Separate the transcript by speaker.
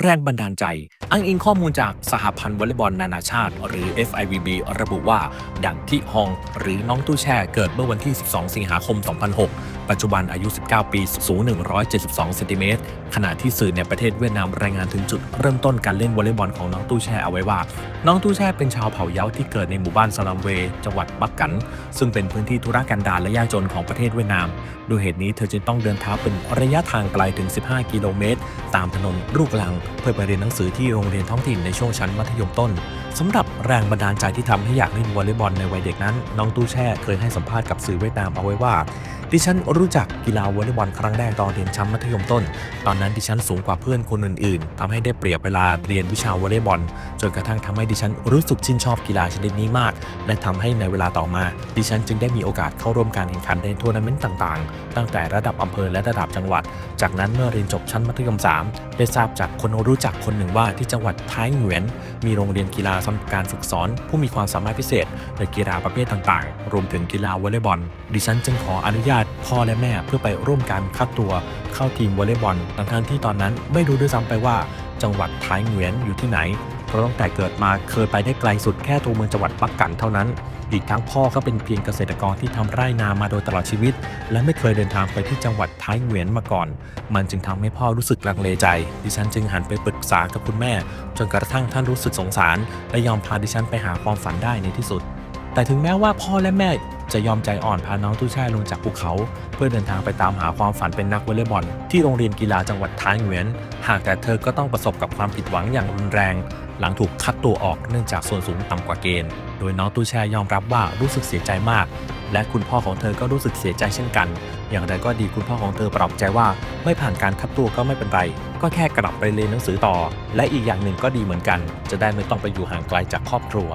Speaker 1: แรงบันดาลใจ อ้างอิงข้อมูลจากสหพันธ์วอลเลย์บอลนานาชาติ หรือ FIVB ระบุว่า ดังที่ฮอง หรือน้องตู้แช่เกิดเมื่อวันที่ 12 สิงหาคม 2006 ปัจจุบันอายุ 19 ปี สูง 172 เซนติเมตร ขณะที่สื่อในประเทศเวียดนามรายงานถึงจุดเริ่มต้นการเล่นวอลเลย์บอลของน้องตู้แช่เอาไว้ว่า น้องตู้แช่เป็นชาวเผ่าเย้าที่เกิดในหมู่บ้านสลัมเว จังหวัดบักกัน ซึ่งเป็นพื้นที่ธุรกันดารและยากจนของประเทศเวียดนามด้วยเหตุนี้เธอจึงต้องเดินเท้าเป็นระยะทางไกลถึง 15 กิโลเมตร ตามถนนลูกลังเพื่อไปเรียนหนังสือที่โรงเรียนท้องถิ่นในช่วงชั้นมัธยมต้นสำหรับแรงบันดาลใจที่ทำให้อยากเล่นวอลเลย์บอลในวัยเด็กนั้น น้องตู้แช่เคยให้สัมภาษณ์กับสื่อเวียดนามเอาไว้ว่า ดิฉันรู้จักกีฬาวอลเลย์บอลครั้งแรกตอนเรียนชั้นมัธยมต้น ตอนนั้นดิฉันสูงกว่าเพื่อนคนอื่นๆทำให้ได้เปรียบเวลาเรียนวิชาวอลเลย์บอล จนกระทั่งทำให้ดิฉันรู้สึกชื่นชอบกีฬาชนิดนี้มาก และทำให้ในเวลาต่อมา ดิฉันจึงได้มีโอกาสเข้าร่วมการแข่งขันในทัวร์นาเมนต์ต่างๆ ตั้งแต่ระดับอำเภอและระดับจังหวัด จากนั้นเมื่อเรียนจบชั้นมัธยม 3 ได้ทราบจากคนรู้จักคนหนึ่งว่าที่จังหวัดท้ายเหวียนมีโรงเรียนกีฬาสำหรับการฝึกสอน ผู้มีความสามารถพิเศษในกีฬาประเภทต่างๆ รวมถึงกีฬาวอลเลย์บอล ดิฉันจึงขออนุญาตพ่อและแม่เพื่อไปร่วมการคัดตัวเข้าทีมวอลเลย์บอลทั้งที่ตอนนั้นไม่รู้ด้วยซ้ำไปว่า จังหวัดท้ายเหวียนอยู่ที่ไหน เพราะตั้งแต่เกิดมาเคยไปได้ไกลสุดแค่ตัวเมืองจังหวัดปักกันเท่านั้น อีกทั้งพ่อก็เป็นเพียงเกษตรกรที่ทำไร่นามาโดยตลอดชีวิต และไม่เคยเดินทางไปที่จังหวัดท้ายเหวียนมาก่อน มันจึงทำให้พ่อรู้สึกลังเลใจ ดิฉันจึงหันไปปรึกษากับคุณแม่ จนกระทั่งท่านรู้สึกสงสาร และยอมพาดิฉันไปหาความฝันได้ในที่สุดแต่ถึงแม้ว่าพ่อและแม่จะยอมใจอ่อนพาน้องตู้แช่ลงจากภูเขา เพื่อเดินทางไปตามหาความฝันเป็นนักวอลเลย์บอลที่โรงเรียนกีฬาจังหวัดท้ายเหวียน หากแต่เธอก็ต้องประสบกับความผิดหวังอย่างรุนแรง หลังถูกคัดตัวออกเนื่องจากส่วนสูงต่ำกว่าเกณฑ์ โดยน้องตู้แช่ยอมรับว่ารู้สึกเสียใจมาก และคุณพ่อของเธอก็รู้สึกเสียใจเช่นกัน อย่างไรก็ดีคุณพ่อของเธอปลอบใจว่า ไม่ผ่านการคัดตัวก็ไม่เป็นไร ก็แค่กลับไปเรียนหนังสือต่อ และอีกอย่างหนึ่งก็ดีเหมือนกัน จะได้ไม่ต้องไปอยู่ห่างไกลจากครอบครัว